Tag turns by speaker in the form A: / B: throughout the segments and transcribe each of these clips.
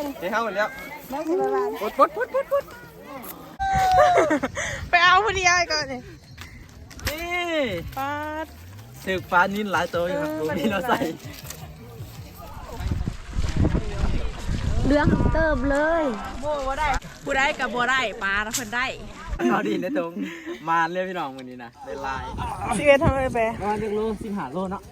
A: เฮ้ย
B: ไปเลย
A: เฮ้ยเฮาหมดแล้ว
B: แม่สิบาท
A: พุดพุดพุดพุดพุด
B: ไปเอาพอดีไอ้ก่อนนี่
A: นี่
B: ปาด
A: ถึกฟ้านินหลายตัวอยู่ครับผมมีเราใส่
C: เรื่องเติมเลย
B: โม่บ่ได้ผู้ได้กับบ่ได้ปลาแล้วเพิ่นได้
A: เอาดินได้ตรงมาเรียกพี่น้องวันนี้นะได้ลาย
B: สิเอ็ดทำอะไรไป
A: มาเรียกโลสิบหาโลเนาะ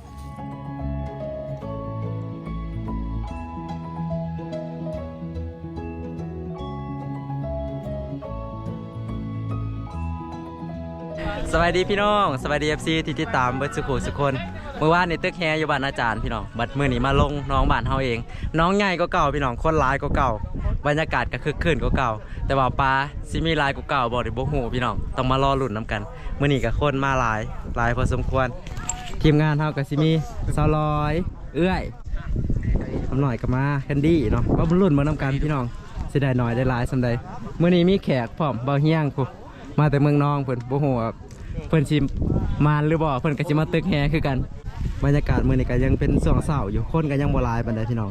A: สวัสดีพี่น้องสวัสดีเอฟซีที่ติดตามเบิร์ดสุขุสุคนเมื่อวานในตึกแฮอยู่บ้านอาจารย์พี่น้องบัดมือนี้มาลงน้องบ้านเฮาเอง น้องใหญ่ก็เก่าพี่น้องคนร้ายก็เก่า บรรยากาศก็คึกคืนก็เก่า แต่ว่าปลาซิมีลายก็เก่าบอกได้บ่ฮู้พี่น้องต้องมารอลุ้นนํกันมื่อนี้ก็คนมาหลายหลายพอสมควร ทีมงานเฮาก็สิมีซาลอย เอื้อยทำหน่อยก็มาแคนดี้เนาะก็รุ่นมานํกันพี่น้องสิได้หน่อยได้หลายสำใดมื่อนี้มีแขกพร้อมเบาเฮียงผู้มาแต่เมืองนองเพิ่นบ่ฮู้ว่า เพิ่นสิมาหรือบ่เพิ่นก็สิมาตึกแฮคือกัน บรรยากาศมื้อนี้ก็ยังเป็นช่วงเช้าอยู่คนก็ยังบ่หลายปานใดพี่น้อง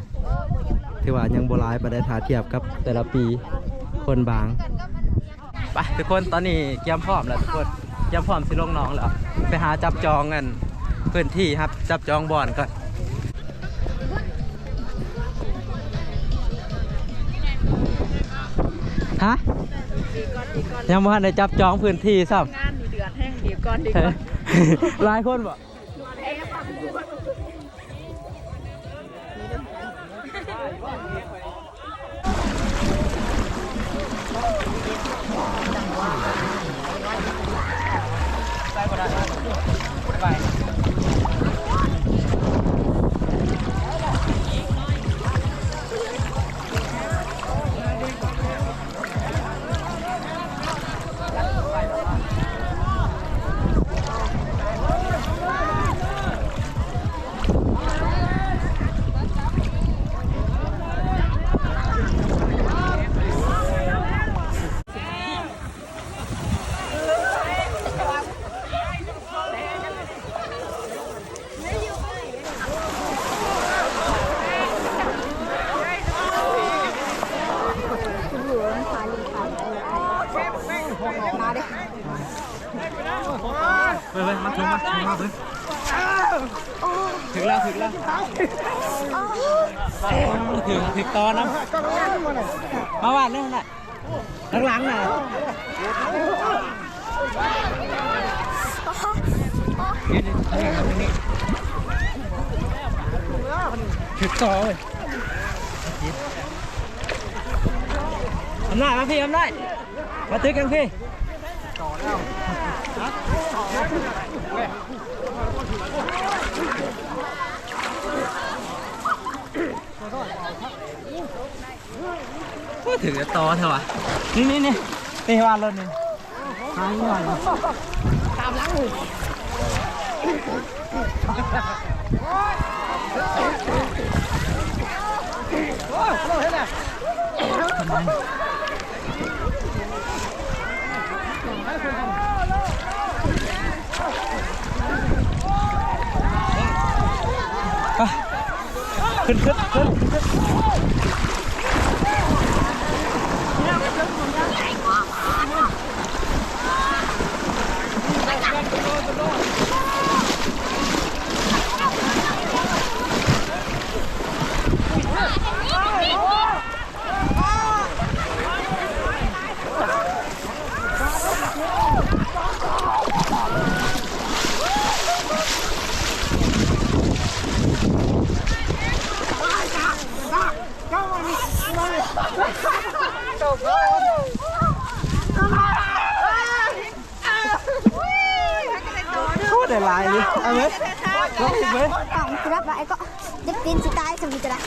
A: ถือว่ายังบ่หลายปานใดถ้าเทียบกับแต่ละปีคนบางไปทุกคนตอนนี้เตรียมพร้อมแล้วทุกคนเตรียมพร้อมสิลงน้องแล้วไปหาจับจองกันพื้นที่ครับจับจองบ่อนก่อนฮะยังบ่ทันได้จับจองพื้นที่ซ้ำ
B: ก่อนดี
A: กว่าหลายคนบ่ ไปไปมาลงมาลงมาไปถึงแล้วถึงแล้วถึงถึงตอนนะมาว่าเรื่องน่ะหลังๆน่ะถึงต่อเลยอำนาจมาพี่อำนาจมาตึกกันพี่ พูดถึงจะตอเถอะวะนี่นี่นี่นี่ว่ารถนี่หายหน่อยตามล้างมือโอ้ยโลเห็นไหมขึ้น ขึ้นขึ้นขึ้น แต่ลายนี่เอาไหมลองอีกไหม
C: ต่องจะรับไปก็ดิบดินสิตายสมุจะได้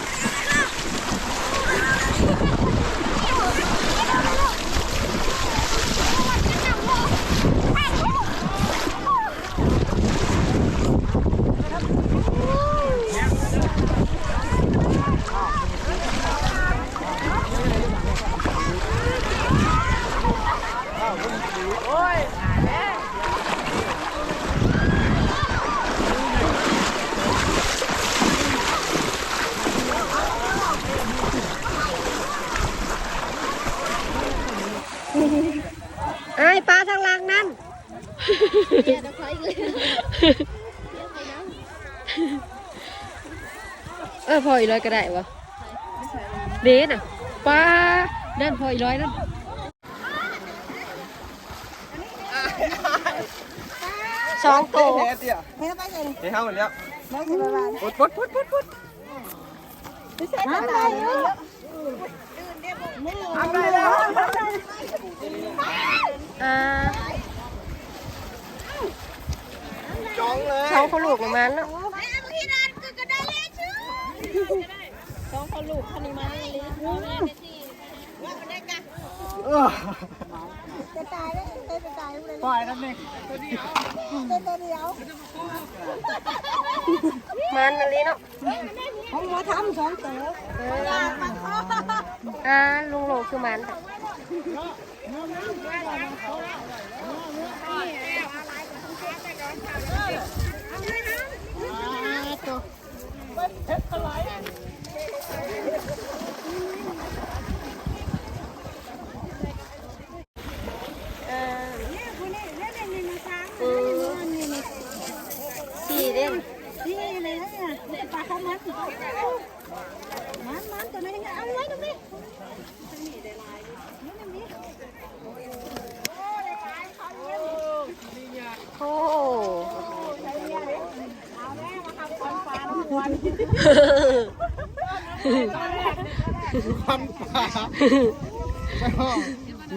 D: โอ้
C: ย
D: พออีร้อยก็ได้วะเด่น่ะปลานั่นพออีร้อยนั่นสองโต
E: เฮ้ยเตี้ยเฮ้ยเข้าหมดแล้วปุ๊ดปุ๊ดปุ๊ดปุ๊ดปุ๊ด
C: น้ำได้เยอะ
E: ทำได้แล้ว
D: อ่า
E: จ้องเลย
D: สองคนลูกประมาณเนาะ
C: จะตายแล้วจะตายเลย
E: ปล่อยกันนี่
C: ตัวเดียว
D: มันอะไรเนาะ
C: ผมมาทำสองตัว
D: อ่าลุงโลคือมันค่ะ สี่เด้ง
C: นี่เลยเนี่ยปลาข้าวมันมันมันตัวนั้นยังไงเอาไว้ตรงนี้
D: โอ้
E: ปันป่ามาห้อง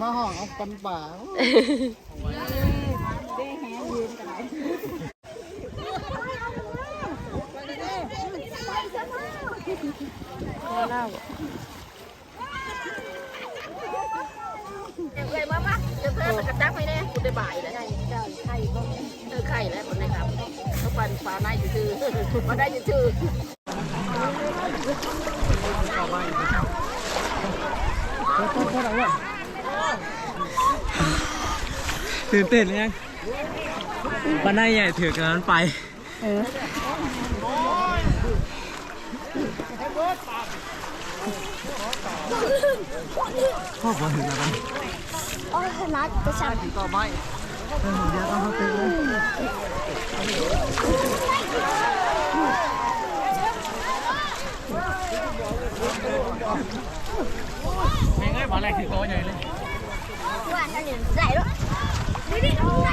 E: มาห้องเอาปันป่า
D: พอแล้ว
B: เลยมาปะจะเพิ่มกระจักไม่แน่คุณได้บ่ายเลยไข่ไข่เออไข่แล้วคนนะครับเขาปันปลาในอยู่ชื่อมาได้อยู่ชื่อ
A: ตื่นเต้นยังปันได้ใหญ่ถือกันนั้นไปพ่อขอถึงแล้วกัน
C: โอ้ยนัดจะสั่ง
E: ต่อไป
A: แม่งไอ้บอลอะไรถือโตใหญ่เลย
C: ว่าอันนี้ใส่ด้วยนี่นี่เอาไห น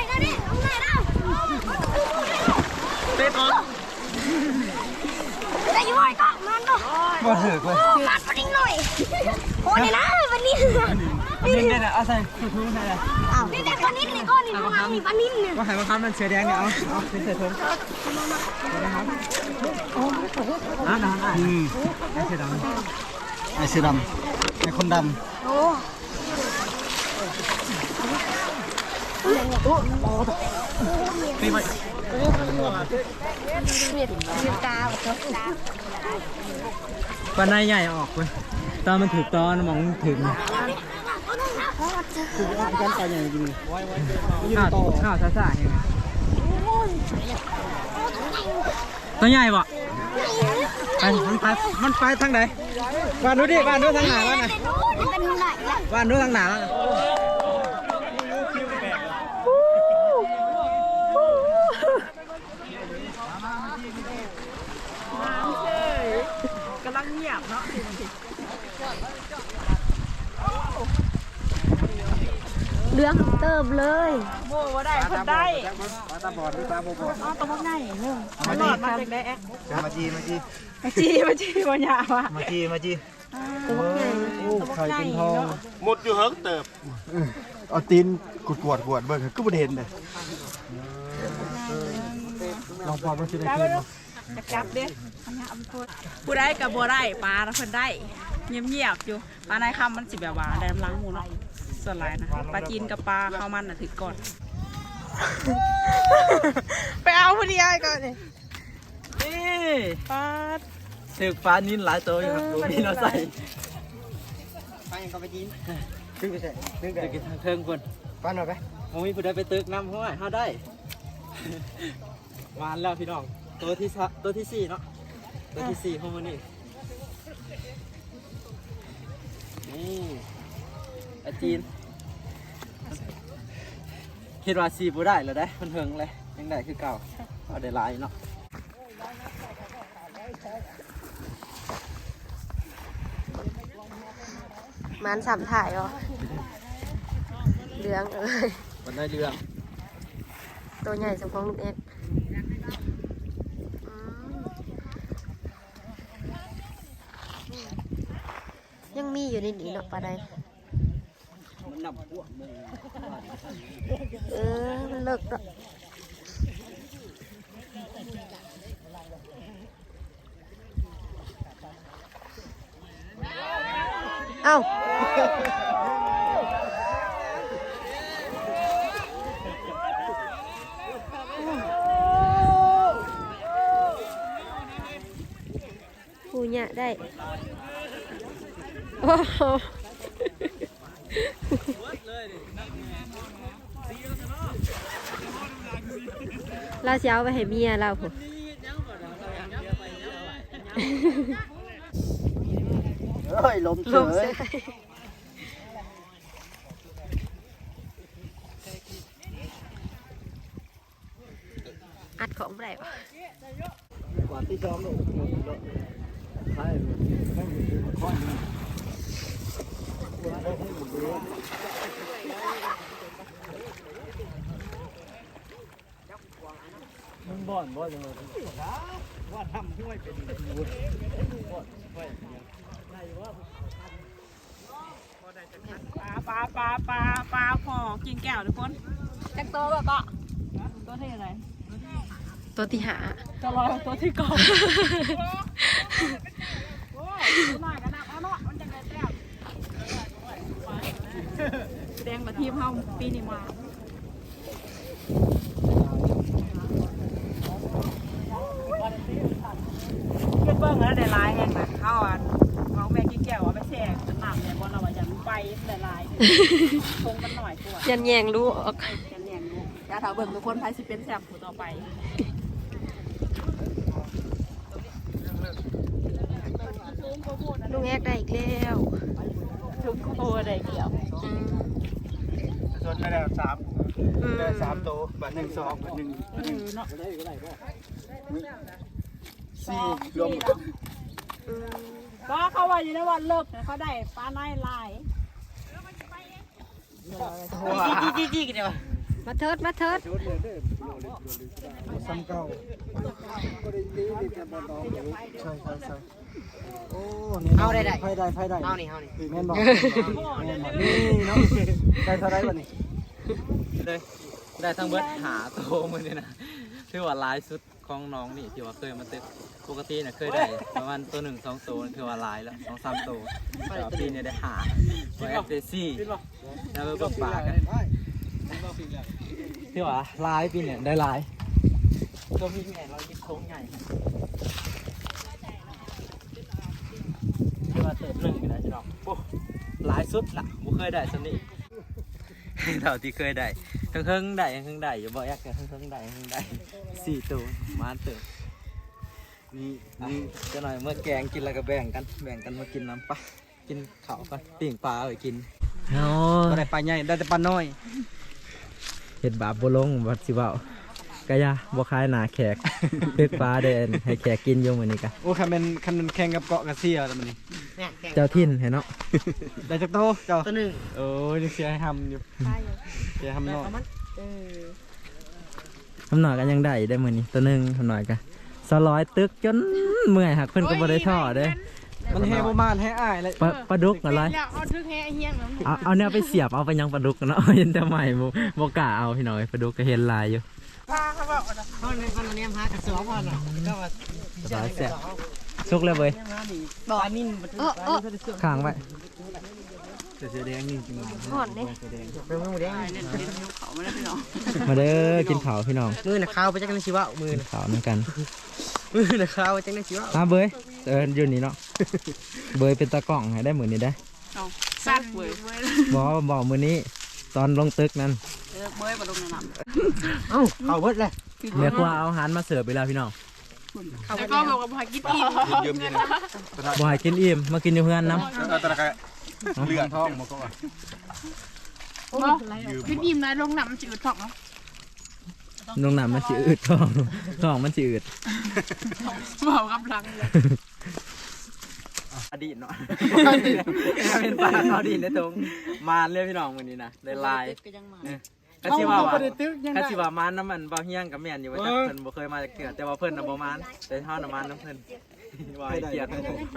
C: นะนี่เอาไหนนะ
A: เตะก่อน
C: จะอยู่ไหนก็มันก็
A: บอลถือเลย
C: มัดมันนิดห น่อยโอ้ยนะวันนี้
A: นิ่งได้นะเอาใส่ถือพื้นใส่เลย
C: อ้าวนี่แต่ปลานิ่มนี่ก้อนนี่น้องนี่ปลานิ่มเนี่ย
A: ว่าหายมาค้ำมันเสือแดงเนี่ยเอาเอาเป็นเสือทงอ่านะอืมไอ้เสือดำ
E: ไอ้เสือดำไอ้คนด
C: โอ้
A: ตีไป
C: เมียเมียตาแบบนี้
A: ปันได้ใหญ่ออกเว้ยตอนมันถือตอนมองถึงำ
E: กันไปอย่างจริง
A: ข้าวข้าวซ่าซาๆยังไงตัวใหญ่บ่ไปมันไปมันไปทางไหนบ้านนู้ดิบ้านนู้ทางไหนแล้วนะ
C: เป็นไหน
A: บ้านดูทางไหนแล้วนะ
B: กำลังเงียบเนาะ
D: เรื่องเติมเลย
B: โม่ว่าได้คนได้
E: ตาบอดตาบอด
B: อ๋อตัวพวกไหนเนื่องมันหลอดมาจากไหนแอ๊ะ
E: มาจีมาจี
B: มาจีมาจีวันยาวะ
E: มาจีมาจี
D: ตัวใหญ่
E: โอ้ไข่เป็นทอง
F: หมดอยู่เฮิงเติบ
E: เอาตีนกดกวดกวดเบิ่งก็บ่เห็นเลยลองปอบมันสิได้
B: จับ
E: กิ
B: ไป
E: น
B: ดูจับจับเด้อันนี้เอาไปโทษผู้ได้กับบัวได้ปลาแล้วคนได้เงียบๆอยู่ปลาในคำมันสิแบบว่าแดมล้างหมูเนาะ ส่วนไรนะปลาจีนกับปลาข้าวมันน่ะถือก่อน ไปเอาพอดีไอ้ก่อนเลย
A: นี่
B: ปลา
A: ถือฟ้านินหลายตัวอยู่ครับดูนี่เราใส่
E: ไปยังก็ไปจีนดึงไปใส่ดึง
A: เดี๋
E: ได้
A: ยวกินทางเทิงคน
E: ป้านหน่อยไป
A: มมีผู้ใดไปตึกนำเพราะว่าเขาได้วานแล้วพี่น้องตัวที่สะตัวที่สี่เนาะตัวที่สี่ของมันนี่นี่ อาจีนคิดว่าซีบ่ได้แล้วได้มันเฮิงเลยยังได้คือเก่าเอาได้หลายเนาะ
D: มันสามถ่ายอ๋อเหลืองเอ้ย
A: มันได้เรื่อง
D: ตัวใหญ่สมของลูกเอ็กอืมยังมีอยู่ในนี้เนาะปลาใด
A: มันนำพวกมึง
D: เออมันเลิกแล้วเอ้าปูเนี่ยได้ โอ้ เราจะเอาไปให้เมียเราผม
E: เฮ้ยลมเฉ
D: ลม
E: ย
D: เสียอัดของอะไรวะ
E: กว่าที่จอมลงใช่ข้อนี้ มันบ่อนบ่อนยังไงว่าทำห้วยเป็นวุ้นายว่า
B: ปลาปลาปลาปลาปลาพอกินแก้วทุกคนจักโตแบบก็ตัวที่อะไร
D: ตัวที่หา
B: ตัวลอยตัวที่เกองโอ้ยหน่อยกันนะเอาเนาะมันจะได้แต้มแดงมาทีมเฮาปีนี้มาเก็บเบิ้งแล้วได้ลายแห้งนะเขาอะเขาแม่กินแก้วเอาไปแช่น้ำเนี่ยบอลเราว่าอย่างไป ได้ลายทงมันหน่อยตัว
D: ยันแยงรู้ออก
B: กันแย่งลูกยาถาเบิ่งทุกคนไพสิเป็นแซ่บผู้ต่อไป
D: ลุงแอกได้อีกแล้ว
B: ทุกตัวได้เดียว
D: อืม
E: ส่วนไม่ได้สาม
D: อืม
E: ได้สามตัวบัตรหนึ่งสองบัตรหนึ่ง
B: เออเนาะ
E: สี่รวม
D: อืม
B: ก็เขาว่าอยู่ในวันเลิกเนี่ยเขาได้ปลาในลาย
A: จี้จี้กันเดี๋ยว
D: มาเทิดมาเทิด
E: ซ้ำเก้าใช่ใช่ใช่โอ้นี่เอาได้ได้ไพ่ได้ไพ่ได้เอานี่เอานี่แม่นบอกแม่นบอกนี่เนาะได้เท่าไรบัดนี้
A: เลยได้ทั้งเบิดหาโตมือนี่นะถือว่าหลายสุด ของน้องนี่ที่ว่าเคยมาตึกปกติน่ะเคยได้ประมาณตัวหนึ่งสองตัวนี่ถือว่าหลายแล้วสองสามตัวแต่ว่าปีนี้ได้หาตัวเอฟซี่แล้วก็ปากกันที่ว่าหลายปีเนี่ยได้หลายตัวพี่ใหญ่เราคิดโค้งใหญ่ที่ว่าเติมหนึ่งอยู่นะจ๊ะน้องโอ้หลายสุดละบ่เคยได้สนี้เท่าที่เคยได้ เพิ่งๆได้เพิ่งๆได้อยู่บ่อยากจะเพิ่งๆได้เพิ่งๆได้สี่ตัวมาเติมนี่นี่จะหน่อยเมื่อแกงกินแล้วก็แบ่งกันแบ่งกันมากินน้ำปลากินข้าวกันปิ่งปลาเอาไปกินโอ้
E: ก็ได้ปลาใหญ่ได้แต่ปลาน้อย
A: เห็ดบาปบ่ลงบัดสิเว้า กะยาบ่คายหนาแขกตึกปลาเดินให้แขกกินอยู่มื้อนี้กะ
E: โอ้คันเป็นคันเป็นแข่งกับเกาะกระเซียแล้วมันนี่
A: เจ้าทิ่นเห็นเนาะ
E: ได้จักโตเจ้าตัวหนึ่งโอ้ยยังเสียให้ทำอยู่เสียให้ทำเนาะ
A: ทำหน่อยก็ยังได้ได้มื้อนี้ตัวหนึงทำหน่อยกะสลอยตึกจนเมื่อยหักเพิ่นก็บ่ได้ท่อเด้
E: มันแห่ประมาณแห่อ้ายเลย
A: ปลาปลาดุกอะไร
B: เอาทึกแห่เฮียงน้ำ
A: เอาเอาเนี่ยไปเสียบเอาไปยังปลาดุกเนาะเห็นแต่ใหม่บ่บ่กล้าเอาพี่น้อยปลาดุกก็เห็นลายอยู่
B: ปลาเขาบอก
E: เขาในคนนี้หากระสอบมันอะก็ว่า
A: สบายแซ่บสุกเลยเว้ย
E: บ่อนิ่น
D: เออเออ
A: ข้างไว้
E: เสือแดงนี่จริง
D: ห่อนนี่
E: เป็นมือแดง
B: เขาไม่ได้พี่น้อง
A: มาเด้อกินข้าวพี่น้อง
E: มือน่ะข้าวไปจักในชีวะมือ
A: กินข้าวนํกัน
E: มือน่ะข้าวไปจักในชีวะ
A: มาเบยเอออยู่นี่เนาะ เบยเป็นตากล้องให้ได้มื้อนี้ได้
B: เอาซัดเว้ยเว้ย
A: บ่บ่มื้อนี้ตอนลงตึกนั่น
B: เออเว้ยมาลงในน้ำ
E: เอ้าข้าวเบิดเลย
A: แม่ครัวเอาอาหารมาเสิร์ฟไปแล้วพี่น้อง
B: แล้วก็บอกกับพากินอิ่ม
E: ยืมยืม
A: บ่ให้กินอิ่มมากินอยู่เพื่อนนํ
E: ตะกะเลือดท้องมันก็ว่า
C: ขึ้นอิ่มนะลงน้ำมันจืดท้องเนาะ
A: ลงน้ำมันสิอืดท้องท้องมันสิอืด
C: เบากำลังเลย
A: อดีตเนาะเป็นปลาอดีตในตรงมาเรียกพี่น้องวันนี้นะได้ลายก็ สิว่าว่าก็สิว่ามานน้ำมันบ่เฮียงกับแม่นอยู่ว่าจักเพิ่นบ่เคยมาจากเกือแต่ว่าเพิ่นน่ะบ่มานแต่เฮาน่ะมานน้ำเพิ่นว่าให้เกียรติ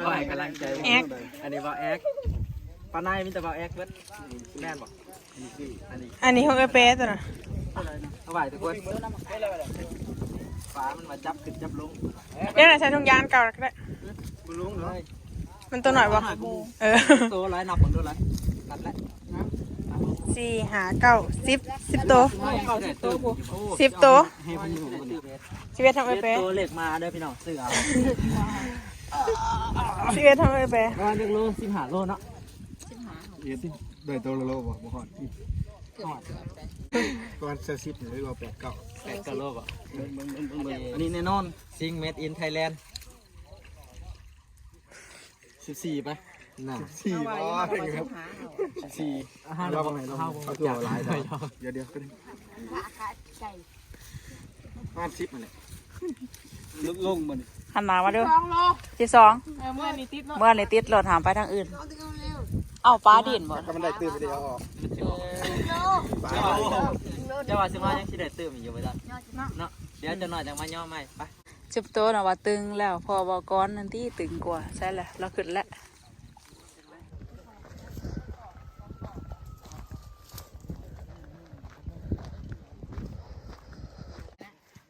A: ว่าให้กำลังใจแอกอันนี้ว่าแอกปลาในมีแต่ว่าแอกเบิดแม่นบ่อันนี้
F: อันนี้ของเอเปสนะ
A: เอาไว้ทุกคนฟ้ามันมาจับขึ้นจับลง
F: เดี๋ยวไหนใช้ถุงยางเก่าก็ได้
A: บ่ลงเลย
F: มันตัวหน่อยวะเออ
A: ตัวไรนับผมดูไรตัดแล้ว
F: สี่หาเก้าสิบสิบตัว
A: เข้าแต่ตัว
F: สิบตัว
A: ให้พันอยู่
F: สิบเอ็ดทำเอเปส
A: ตัวเหล็กมาเด้อพี่น้องเสือ
F: สิบเอ็ดทำเอเปส
A: ประมาณจักโลสิบห้าโลเนาะ
E: เดี๋ยวที่ได้ตัวละโลบ่บ่ฮอดประมาณ40หรือว่า8 9
A: แปดกิโลอะอันนี้แน่นอนซิงเมดอินไทยแลนด์สิบสี่ไป น่ะ
E: สี่อ๋อครับสี่
A: ห้า
E: เรา
A: เรา
E: บ่ให้เรา
A: ห้า
E: เอาตัวหลายดอกเดี๋ยวเดี๋ยวก็ได้ประมาณ10นั่นแหละลึกลงมัน
B: หันหน้ามาดู
C: สองโล
B: ที่สอง
C: เออเมื่อนี้ติดเนาะ
B: เมื่อนี่ติดรถหามไปทางอื่น เอาปลาดินบ่
E: ถ้ามันได้ตื้อไปเดี๋ยวเอาออก
A: เจ้าว่าสิมายังสิได้ตื้มอยู่ไปจ้ะเนาะเดี๋ยวจะหน่อยจังมาย่อใหม่ไป
B: จุบโตนะว่าตึงแล้วพอบอกก้อนนั่นที่ตึงกว่าใช่แหละเราขึ้นแล้ว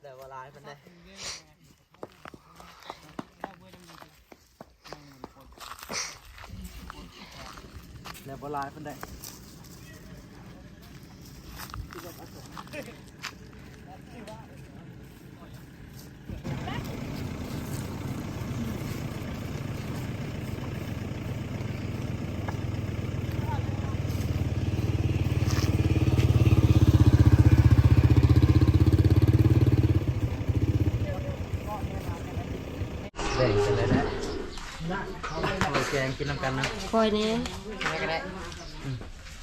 A: เดี๋ยวเว ลายมันได้เดี๋ยวเวลาให้มันได้ แบ่งกันเลยนะโอ้ยแก งกินน้ำกันนะ
D: คอยนี้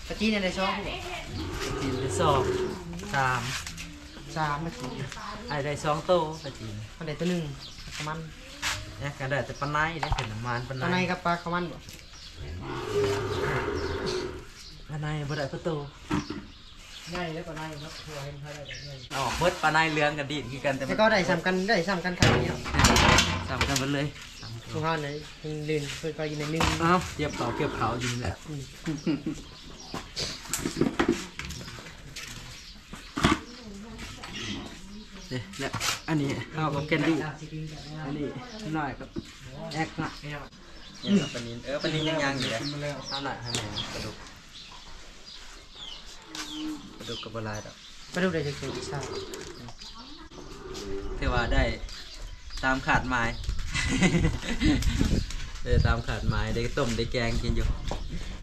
E: ตะกี้เนี่ยได้ช่อง
A: กินไปสองสาม
E: สามนาที
A: ไอ้ได้สองโต๊ะไปกิน
E: มันได้ตัวหนึ่งขมัน
A: เนี่ยกันได้แต่ปลาไนได้เป็นน้ำมันปลา
E: ตัวใน
A: ไน
E: กับปลาขมันบ่
A: ปลาไนบ่ได้ประตู
E: ง่ายแล้วก็ได้เนาะตัวให้มันได้ง่าย
A: ออกเบิดปลาไนเรืองกันดีดคือกันแต่
E: แต่ก็ได้ซ้ำกันได้ซ้ำกันขนาดนี้
A: สามกันไปเลย
E: ทุกท่านเลยลื่นเพื่อก็อยู่ในหนึ่ง
A: เอ้าเก็บเขาเก็บเขาจริงแหละเดี๋ยวแล้วอันนี้เอากับแกนดี้อันนี้หน่อยกับแอกนะเนี่ยกับปลานินเออปลานินยังยังอยู่เลยเอาหน่อยให้แม่กระดูกกระดูกกับบลายดอก
E: มาดูได้จะเกิดชา
A: ถือว่าได้ ตามขาดไมายได้ตามขาดไมายได้ต้มได้แกงกินอยู่